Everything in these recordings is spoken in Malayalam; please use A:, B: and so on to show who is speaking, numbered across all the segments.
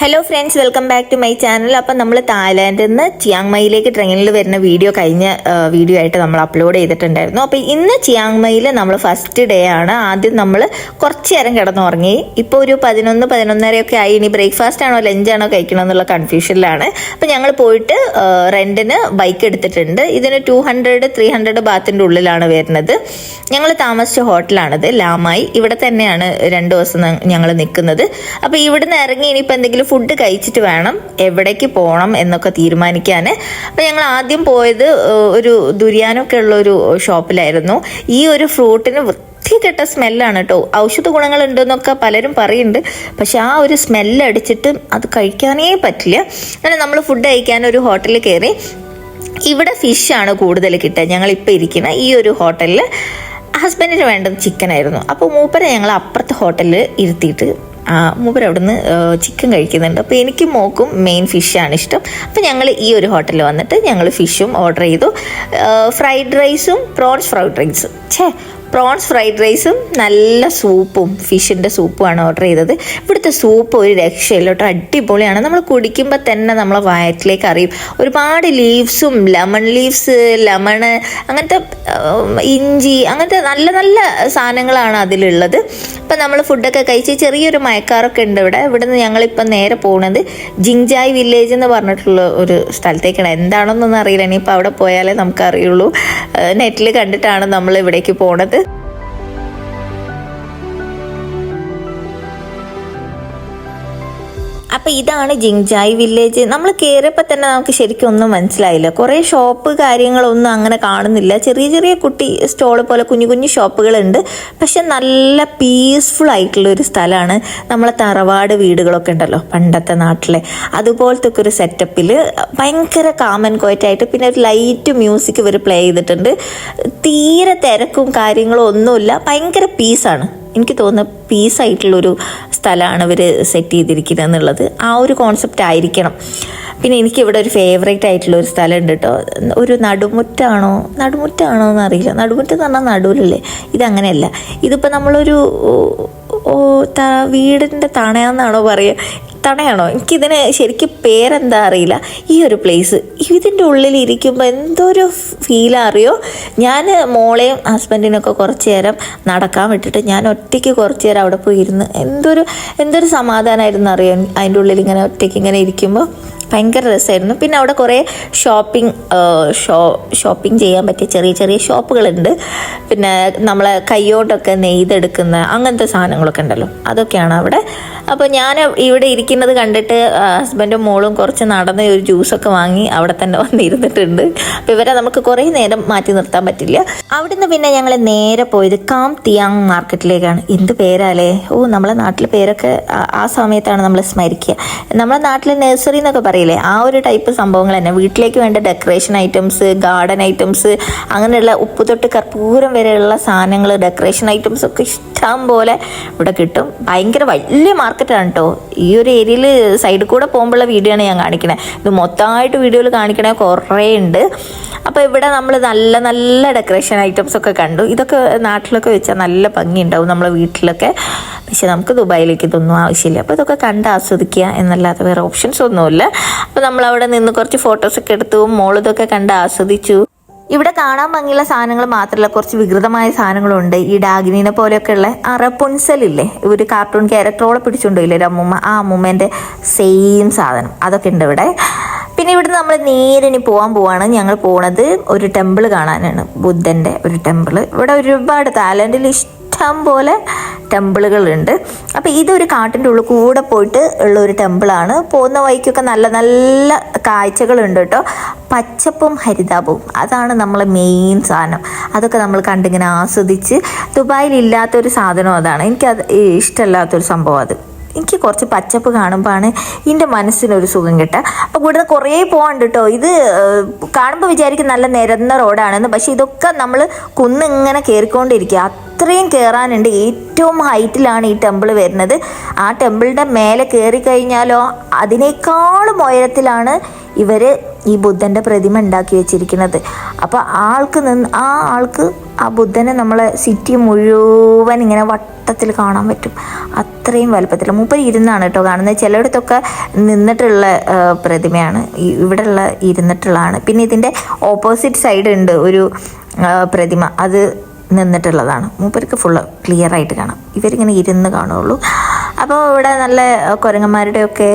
A: Hello friends welcome back to my channel അപ്പം നമ്മൾ തായ്ലാൻഡിൽ നിന്ന് ചിയാങ് മൈയിലേക്ക് ട്രെയിനിൽ വരുന്ന വീഡിയോ കഴിഞ്ഞ വീഡിയോ ആയിട്ട് നമ്മൾ അപ്ലോഡ് ചെയ്തിട്ടുണ്ടായിരുന്നു. അപ്പോൾ ഇന്ന് ചിയാങ് മൈയിൽ നമ്മൾ ഫസ്റ്റ് ഡേ ആണ്. ആദ്യം നമ്മൾ കുറച്ച് നേരം കിടന്നുറങ്ങി. ഇപ്പോൾ ഒരു പതിനൊന്ന് പതിനൊന്നരയൊക്കെ ആയി. ഇനി ബ്രേക്ക്ഫാസ്റ്റ് ആണോ ലഞ്ച് ആണോ കഴിക്കണം എന്നുള്ള കൺഫ്യൂഷനിലാണ് അപ്പം ഞങ്ങൾ പോയിട്ട് റെന്റിന് ബൈക്ക് എടുത്തിട്ടുണ്ട്. ഇതിന് ടു ഹൺഡ്രഡ് ത്രീ ഹൺഡ്രഡ് ബാത്തിന്റെ ഉള്ളിലാണ് വരുന്നത്. ഞങ്ങൾ താമസിച്ച ഹോട്ടലാണിത് ലാമായി. ഇവിടെ തന്നെയാണ് രണ്ട് ദിവസം ഞങ്ങൾ നിൽക്കുന്നത് അപ്പോൾ ഇവിടുന്ന് ഇറങ്ങി ഇനിയിപ്പോൾ എന്തെങ്കിലും ഫുഡ് കഴിച്ചിട്ട് വേണം എവിടേക്ക് പോകണം എന്നൊക്കെ തീരുമാനിക്കാൻ. അപ്പോൾ ഞങ്ങൾ ആദ്യം പോയത് ഒരു ദുരിയാനൊക്കെ ഉള്ള ഒരു ഷോപ്പിലായിരുന്നു. ഈ ഒരു ഫ്രൂട്ടിന് വൃത്തികെട്ട സ്മെല്ലാണ് കേട്ടോ ഔഷധ ഗുണങ്ങൾ ഉണ്ടെന്നൊക്കെ പലരും പറയുന്നുണ്ട്. പക്ഷെ ആ ഒരു സ്മെല്ല് അടിച്ചിട്ട് അത് കഴിക്കാനേ പറ്റില്ല. അങ്ങനെ നമ്മൾ ഫുഡ് കഴിക്കാൻ ഒരു ഹോട്ടലിൽ കയറി ഇവിടെ ഫിഷാണ് കൂടുതൽ കിട്ടുക. ഞങ്ങൾ ഇപ്പോൾ ഇരിക്കുന്ന ഈ ഒരു ഹോട്ടലിൽ ഹസ്ബൻഡിന് വേണ്ടത് ചിക്കനായിരുന്നു അപ്പോൾ മൂപ്പരെ ഞങ്ങൾ അപ്പുറത്തെ ഹോട്ടലിൽ ഇരുത്തിയിട്ട് ആ, മൂപ്പര് അവിടുന്ന് ചിക്കൻ കഴിക്കുന്നുണ്ട്. അപ്പോൾ എനിക്ക് മോക്കും മെയിൻ ഫിഷാണ് ഇഷ്ടം. അപ്പോൾ ഞങ്ങൾ ഈ ഒരു ഹോട്ടലിൽ വന്നിട്ട് ഞങ്ങൾ ഫിഷും ഓർഡർ ചെയ്തു. ഫ്രൈഡ് റൈസും പ്രോൺസ് ഫ്രൈഡ് റൈസും ഛേ പ്രോൺസ് ഫ്രൈഡ് റൈസും നല്ല സൂപ്പും ഫിഷിന്റെ സൂപ്പുമാണ് ഓർഡർ ചെയ്തത്. ഇവിടുത്തെ സൂപ്പ് ഒരു രക്ഷയില്ല കേട്ടോ അടിപൊളിയാണ്. നമ്മൾ കുടിക്കുമ്പോൾ തന്നെ നമ്മളെ വയറ്റിലേക്ക് അറിയും. ഒരുപാട് ലീവ്സും ലെമൺ ലീവ്സ് ലെമണ് അങ്ങനത്തെ ഇഞ്ചി അങ്ങനത്തെ നല്ല നല്ല സാധനങ്ങളാണ് അതിലുള്ളത്. ഇപ്പം നമ്മൾ ഫുഡൊക്കെ കഴിച്ച് ചെറിയൊരു മയക്കാറൊക്കെ ഉണ്ട് ഇവിടെ. ഇവിടുന്ന് ഞങ്ങളിപ്പം നേരെ പോകുന്നത് ജിങ്ജായ് വില്ലേജ് എന്ന് പറഞ്ഞിട്ടുള്ള ഒരു സ്ഥലത്തേക്കാണ്. എന്താണെന്നൊന്നും അറിയില്ല. ഇനിയിപ്പോൾ അവിടെ പോയാലേ നമുക്കറിയുള്ളൂ. നെറ്റിൽ കണ്ടിട്ടാണ് നമ്മൾ ഇവിടേക്ക് പോണത്. അപ്പം ഇതാണ് ജിങ്ജായ് വില്ലേജ്. നമ്മൾ കയറിയപ്പോൾ തന്നെ നമുക്ക് ശരിക്കും ഒന്നും മനസ്സിലായില്ല. കുറേ ഷോപ്പ് കാര്യങ്ങളൊന്നും അങ്ങനെ കാണുന്നില്ല. ചെറിയ ചെറിയ കുട്ടി സ്റ്റോൾ പോലെ കുഞ്ഞു കുഞ്ഞു ഷോപ്പുകളുണ്ട് പക്ഷെ നല്ല പീസ്ഫുൾ ആയിട്ടുള്ള ഒരു സ്ഥലമാണ് നമ്മളെ തറവാട് വീടുകളൊക്കെ ഉണ്ടല്ലോ പണ്ടത്തെ നാട്ടിലെ. അതുപോലത്തെ ഒക്കെ ഒരു സെറ്റപ്പിൽ ഭയങ്കര കാമൻ കോയറ്റായിട്ട് പിന്നെ ഒരു ലൈറ്റ് മ്യൂസിക് ഇവർ പ്ലേ ചെയ്തിട്ടുണ്ട്. തീരെ തിരക്കും കാര്യങ്ങളും ഒന്നുമില്ല. ഭയങ്കര പീസാണ് എനിക്ക് തോന്നുന്നു പീസായിട്ടുള്ളൊരു സ്ഥലമാണ് ഇവർ സെറ്റ് ചെയ്തിരിക്കുന്നത് എന്നുള്ളത്. ആ ഒരു കോൺസെപ്റ്റ് ആയിരിക്കണം. പിന്നെ എനിക്ക് ഇവിടെ ഒരു ഫേവറേറ്റ് ആയിട്ടുള്ള ഒരു സ്ഥലം ഉണ്ട് കേട്ടോ ഒരു നടുമുറ്റാണോ? നടുമുറ്റാണോ എന്ന് അറിയില്ല നടുമുറ്റെന്ന് പറഞ്ഞാൽ നടുവിലല്ലേ? ഇതങ്ങനെയല്ല. ഇതിപ്പോൾ നമ്മളൊരു വീടിന്റെ തണയാന്നാണോ പറയുക. തണയാണോ എനിക്കിതിന് ശരിക്കും പേരെന്താ അറിയില്ല. ഈ ഒരു പ്ലേസ് ഇതിന്റെ ഉള്ളിൽ ഇരിക്കുമ്പോൾ എന്തൊരു ഫീലാ അറിയോ? ഞാൻ മോളെയും ഹസ്ബൻഡിനൊക്കെ കുറച്ച് നേരം നടക്കാൻ വിട്ടിട്ട് ഞാൻ ഒറ്റയ്ക്ക് കുറച്ച് നേരം അവിടെ പോയി ഇരുന്ന് എന്തൊരു എന്തൊരു സമാധാനമായിരുന്നു അറിയോ? അതിന്റെ ഉള്ളിൽ ഇങ്ങനെ ഒറ്റയ്ക്ക് ഇങ്ങനെ ഇരിക്കുമ്പോൾ ഭയങ്കര രസമായിരുന്നു പിന്നെ അവിടെ കുറേ ഷോപ്പിംഗ് ഷോ ഷോപ്പിംഗ് ചെയ്യാൻ പറ്റിയ ചെറിയ ചെറിയ ഷോപ്പുകളുണ്ട്. പിന്നെ നമ്മളെ കൈയോട്ടൊക്കെ നെയ്തെടുക്കുന്ന അങ്ങനത്തെ സാധനങ്ങളൊക്കെ ഉണ്ടല്ലോ. അതൊക്കെയാണ് അവിടെ. അപ്പോൾ ഞാൻ ഇവിടെ ഇരിക്കുന്നത് കണ്ടിട്ട് ഹസ്ബൻഡും മോളും കുറച്ച് നടന്ന് ഒരു ജ്യൂസൊക്കെ വാങ്ങി അവിടെ തന്നെ വന്നിരുന്നിട്ടുണ്ട്. അപ്പോൾ ഇവരെ നമുക്ക് കുറേ നേരം മാറ്റി നിർത്താൻ പറ്റില്ല. അവിടുന്ന് പിന്നെ ഞങ്ങൾ നേരെ പോയത് കാം തിയാങ് മാർക്കറ്റിലേക്കാണ്. എന്ത് പേരാലേ ഓ നമ്മളെ നാട്ടിൽ പേരൊക്കെ ആ- സമയത്താണ് നമ്മൾ സ്മരിക്കുക നമ്മളെ നാട്ടിൽ നഴ്സറി എന്നൊക്കെ പറയില്ലേ? ആ ഒരു ടൈപ്പ് സംഭവങ്ങൾ തന്നെ. വീട്ടിലേക്ക് വേണ്ട ഡെക്കറേഷൻ ഐറ്റംസ് ഗാർഡൻ ഐറ്റംസ് അങ്ങനെയുള്ള ഉപ്പ് തൊട്ട് കർപ്പൂരം വരെയുള്ള സാധനങ്ങൾ ഡെക്കറേഷൻ ഐറ്റംസ് ഒക്കെ ഇഷ്ടം പോലെ ഇവിടെ കിട്ടും. ഭയങ്കര വലിയ മാർക്കറ്റാണ് കേട്ടോ ഈ ഒരു ഏരിയയിൽ സൈഡിൽ കൂടെ പോകുമ്പോഴുള്ള വീഡിയോ ആണ് ഞാൻ കാണിക്കണേ. ഇത് മൊത്തമായിട്ട് വീഡിയോയിൽ കാണിക്കണേ കുറേ ഉണ്ട്. അപ്പോൾ ഇവിടെ നമ്മൾ നല്ല നല്ല ഡെക്കറേഷൻ ഐറ്റംസ് ഒക്കെ കണ്ടു. ഇതൊക്കെ നാട്ടിലൊക്കെ വെച്ചാൽ നല്ല ഭംഗി ഉണ്ടാവും നമ്മളെ വീട്ടിലൊക്കെ. പക്ഷെ നമുക്ക് ദുബായിലേക്ക് ഇതൊന്നും ആവശ്യമില്ല. അപ്പോൾ ഇതൊക്കെ കണ്ട് ആസ്വദിക്കുക എന്നല്ലാതെ വേറെ ഓപ്ഷൻസ് ഒന്നുമില്ല. അപ്പോൾ നമ്മൾ അവിടെ നിന്ന് കുറച്ച് ഫോട്ടോസൊക്കെ എടുത്തു മോളിതൊക്കെ കണ്ട് ആസ്വദിച്ചു. ഇവിടെ കാണാൻ ഭംഗിയുള്ള സാധനങ്ങൾ മാത്രമല്ല കുറച്ച് വികൃതമായ സാധനങ്ങളുണ്ട്. ഈ ഡാഗിനിനെ പോലെയൊക്കെ ഉള്ള ആ ഇല്ലേ ഒരു കാർട്ടൂൺ ക്യാരക്ടറോളെ പിടിച്ചുകൊണ്ടില്ലേ ഒരു അമ്മൂമ്മ? ആ അമ്മൂമ്മേന്റെ സെയിം സാധനം. അതൊക്കെ ഉണ്ട് ഇവിടെ. പിന്നെ ഇവിടുന്ന് നമ്മൾ നേരെ ഇനി പോകാൻ പോവാണ്. ഞങ്ങൾ പോണത് ഒരു ടെമ്പിൾ കാണാനാണ്. ബുദ്ധന്റെ ഒരു ടെമ്പിൾ ഇവിടെ ഒരുപാട് തായ്ലൻഡിൽ ഇഷ്ടം പോലെ ടെമ്പിളുകളുണ്ട്. അപ്പോൾ ഇതൊരു കാട്ടിന്റെ ഉള്ളിൽ കൂടെ പോയിട്ട് ഉള്ള ഒരു ടെമ്പിളാണ്. പോകുന്ന വഴിക്കൊക്കെ നല്ല നല്ല കാഴ്ചകളുണ്ട് കേട്ടോ. പച്ചപ്പും ഹരിതാപവും അതാണ് നമ്മളെ മെയിൻ സാധനം. അതൊക്കെ നമ്മൾ കണ്ടിങ്ങനെ ആസ്വദിച്ച് ദുബായിൽ ഇല്ലാത്തൊരു സാധനം അതാണ്. എനിക്കത് ഇഷ്ടമല്ലാത്തൊരു സംഭവം അത്. എനിക്ക് കുറച്ച് പച്ചപ്പ് കാണുമ്പോഴാണ് എന്റെ മനസ്സിനൊരു സുഖം കിട്ടുക. അപ്പോൾ കൂടുതൽ കുറേ പോകാണ്ട് കേട്ടോ. ഇത് കാണുമ്പോൾ വിചാരിക്കും നല്ല നിരന്ന റോഡാണെന്ന്. പക്ഷേ ഇതൊക്കെ നമ്മൾ കുന്നിങ്ങനെ കയറിക്കൊണ്ടിരിക്കുക. അത്രയും കയറാനുണ്ട്. ഏറ്റവും ഹൈറ്റിലാണ് ഈ ടെമ്പിൾ വരുന്നത്. ആ ടെമ്പിളിന്റെ മേലെ കയറി കഴിഞ്ഞാലോ അതിനേക്കാളും ഉയരത്തിലാണ് ഇവർ ഈ ബുദ്ധന്റെ പ്രതിമ ഉണ്ടാക്കി വെച്ചിരിക്കുന്നത്. അപ്പോൾ ആൾക്ക് നിന്ന് ആ ആൾക്ക് ആ ബുദ്ധനെ നമ്മളെ സിറ്റി മുഴുവൻ ഇങ്ങനെ വട്ടത്തിൽ കാണാൻ പറ്റും. അത്രയും വലുപ്പത്തിൽ മൂപ്പർ ഇരുന്നാണ് കേട്ടോ കാണുന്നത്. ചിലയിടത്തൊക്കെ നിന്നിട്ടുള്ള പ്രതിമയാണ്. ഇവിടെ ഇവിടെയുള്ള ഇരുന്നിട്ടുള്ളതാണ്. പിന്നെ ഇതിന്റെ ഓപ്പോസിറ്റ് സൈഡ് ഉണ്ട് ഒരു പ്രതിമ. അത് നിന്നിട്ടുള്ളതാണ്. മൂപ്പർക്ക് ഫുള്ള് ക്ലിയർ ആയിട്ട് കാണാം. ഇവരിങ്ങനെ ഇരുന്ന് കാണുള്ളൂ. അപ്പോൾ ഇവിടെ നല്ല കുരങ്ങന്മാരുടെയൊക്കെ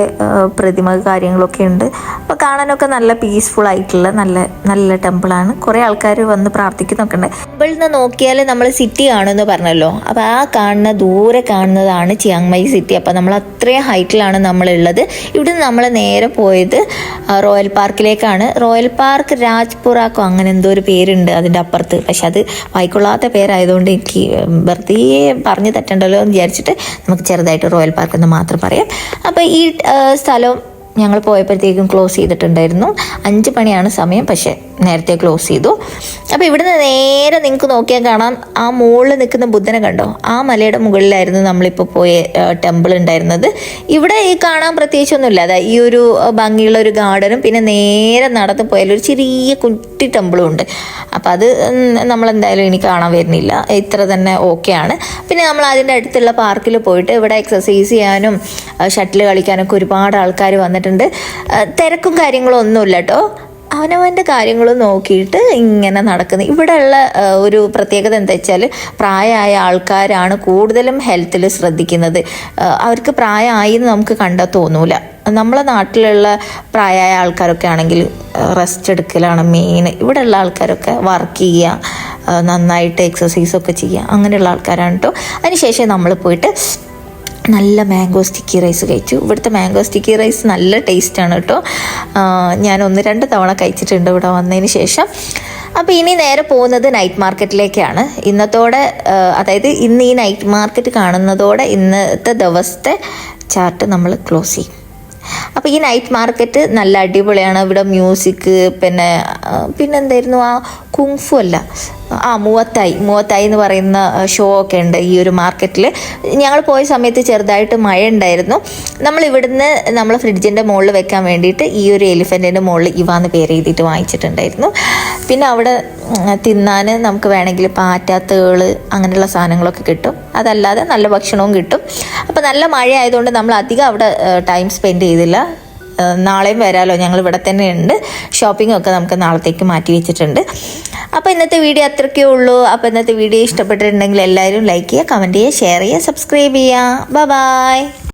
A: പ്രതിമ കാര്യങ്ങളൊക്കെ ഉണ്ട്. അപ്പോൾ കാണാനൊക്കെ നല്ല പീസ്ഫുൾ ആയിട്ടുള്ള നല്ല നല്ല ടെമ്പിളാണ് കുറേ ആൾക്കാർ വന്ന് പ്രാർത്ഥിക്കുന്നൊക്കെ ഉണ്ട്. ടെമ്പിളിൽ നിന്ന് നോക്കിയാൽ നമ്മൾ സിറ്റി കാണുമെന്ന് പറഞ്ഞല്ലോ. അപ്പോൾ ആ കാണുന്ന ദൂരെ കാണുന്നതാണ് ചിയാങ്മൈ സിറ്റി അപ്പോൾ നമ്മൾ അത്രയും ഹൈറ്റിലാണ് നമ്മളുള്ളത്. ഇവിടുന്ന് നമ്മൾ നേരെ പോയത് റോയൽ പാർക്കിലേക്കാണ്. റോയൽ പാർക്ക് രാജ്പുറാക്കോ അങ്ങനെ എന്തോ ഒരു പേരുണ്ട് അതിന്റെ അപ്പുറത്ത്. പക്ഷെ അത് വായിക്കൊള്ളാത്ത പേരായതുകൊണ്ട് എനിക്ക് വെറുതെ പറഞ്ഞു തട്ടണ്ടല്ലോ എന്ന് വിചാരിച്ചിട്ട് നമുക്ക് ചെറുതായിട്ട് റോയൽ പാർക്ക് എന്ന് മാത്രം പറയാം. അപ്പോൾ ഈ സ്ഥലം ഞങ്ങൾ പോയപ്പോഴത്തേക്കും ക്ലോസ് ചെയ്തിട്ടുണ്ടായിരുന്നു. അഞ്ച് മണിയാണ് സമയം. പക്ഷേ നേരത്തെ ക്ലോസ് ചെയ്തു. അപ്പോൾ ഇവിടുന്ന് നേരെ നിങ്ങൾക്ക് നോക്കിയാൽ കാണാം ആ മുകളിൽ നിൽക്കുന്ന ബുദ്ധനെ കണ്ടോ? ആ മലയുടെ മുകളിലായിരുന്നു നമ്മളിപ്പോൾ പോയ ടെമ്പിൾ ഉണ്ടായിരുന്നത്. ഇവിടെ ഈ കാണാൻ പ്രത്യേകിച്ചൊന്നുമില്ല. അതാ ഈ ഒരു ഭംഗിയുള്ള ഒരു ഗാർഡനും പിന്നെ നേരെ നടന്ന് പോയാൽ ഒരു ചെറിയ കുട്ടി ടെമ്പിളും ഉണ്ട്. അപ്പം അത് നമ്മൾ എന്തായാലും ഇനി കാണാൻ വരുന്നില്ല. ഇത്ര തന്നെ ഓക്കെയാണ് പിന്നെ നമ്മൾ അതിന്റെ അടുത്തുള്ള പാർക്കിൽ പോയിട്ട് ഇവിടെ എക്സസൈസ് ചെയ്യാനും ഷട്ടിൽ കളിക്കാനൊക്കെ ഒരുപാട് ആൾക്കാർ വന്നിട്ടുണ്ട്. തിരക്കും കാര്യങ്ങളും ഒന്നുമില്ല കേട്ടോ. അവനവന്റെ കാര്യങ്ങൾ നോക്കിയിട്ട് ഇങ്ങനെ നടക്കുന്നത് ഇവിടെയുള്ള ഒരു പ്രത്യേകത എന്താ വെച്ചാൽ പ്രായമായ ആൾക്കാരാണ് കൂടുതലും ഹെൽത്തിൽ ശ്രദ്ധിക്കുന്നത്. അവർക്ക് പ്രായമായി എന്ന് നമുക്ക് കണ്ടാൽ തോന്നൂല. നമ്മളെ നാട്ടിലുള്ള പ്രായമായ ആൾക്കാരൊക്കെ ആണെങ്കിൽ റെസ്റ്റ് എടുക്കലാണ് മെയിൻ ഇവിടെയുള്ള ആൾക്കാരൊക്കെ വർക്ക് ചെയ്യുക നന്നായിട്ട് എക്സസൈസൊക്കെ ചെയ്യുക അങ്ങനെയുള്ള ആൾക്കാരാണ് കേട്ടോ അതിനുശേഷം നമ്മൾ പോയിട്ട് നല്ല മാംഗോ സ്റ്റിക്കി റൈസ് കഴിച്ചു. ഇവിടുത്തെ മാംഗോ സ്റ്റിക്കി റൈസ് നല്ല ടേസ്റ്റാണ് കേട്ടോ. ഞാൻ ഒന്ന് രണ്ട് തവണ കഴിച്ചിട്ടുണ്ട് ഇവിടെ വന്നതിന് ശേഷം. അപ്പോൾ ഇനി നേരെ പോകുന്നത് നൈറ്റ് മാർക്കറ്റിലേക്കാണ് ഇന്നത്തോടെ അതായത് ഇന്ന് ഈ നൈറ്റ് മാർക്കറ്റ് കാണുന്നതോടെ ഇന്നത്തെ ദിവസത്തെ ചാർട്ട് നമ്മൾ ക്ലോസ് ചെയ്യും. അപ്പോൾ ഈ നൈറ്റ് മാർക്കറ്റ് നല്ല അടിപൊളിയാണ്. ഇവിടെ മ്യൂസിക് പിന്നെ പിന്നെന്തായിരുന്നു? ആ കുങ്ഫു അല്ല. ആ മൂവത്തായി. മൂവത്തായി എന്ന് പറയുന്ന ഷോ ഒക്കെ ഉണ്ട് ഈ ഒരു മാർക്കറ്റിൽ ഞങ്ങൾ പോയ സമയത്ത് ചെറുതായിട്ട് മഴ ഉണ്ടായിരുന്നു. നമ്മൾ ഇവിടുന്ന് നമ്മൾ ഫ്രിഡ്ജിന്റെ മുകളിൽ വെക്കാൻ വേണ്ടിയിട്ട് ഈ ഒരു എലിഫന്റിന്റെ മുകളിൽ ഇവാന്ന് പേര് എഴുതിയിട്ട് വാങ്ങിച്ചിട്ടുണ്ടായിരുന്നു. പിന്നെ അവിടെ തിന്നാൻ നമുക്ക് വേണമെങ്കിൽ പാറ്റ തേൾ അങ്ങനെയുള്ള സാധനങ്ങളൊക്കെ കിട്ടും. അതല്ലാതെ നല്ല ഭക്ഷണവും കിട്ടും. അപ്പോൾ നല്ല മഴ ആയതുകൊണ്ട് നമ്മൾ അധികം അവിടെ ടൈം സ്പെൻഡ് ചെയ്തില്ല. നാളെയും വരാമല്ലോ ഞങ്ങൾ ഇവിടെ തന്നെ ഉണ്ട്. ഷോപ്പിംഗ് ഒക്കെ നമുക്ക് നാളത്തേക്ക് മാറ്റി വെച്ചിട്ടുണ്ട്. അപ്പോൾ ഇന്നത്തെ വീഡിയോ അത്രയ്ക്കേ ഉള്ളൂ. അപ്പോൾ ഇന്നത്തെ വീഡിയോ ഇഷ്ടപ്പെട്ടിട്ടുണ്ടെങ്കിൽ എല്ലാവരും ലൈക്ക് ചെയ്യുക കമന്റ് ചെയ്യുക ഷെയർ ചെയ്യുക സബ്സ്ക്രൈബ് ചെയ്യുക. ബൈ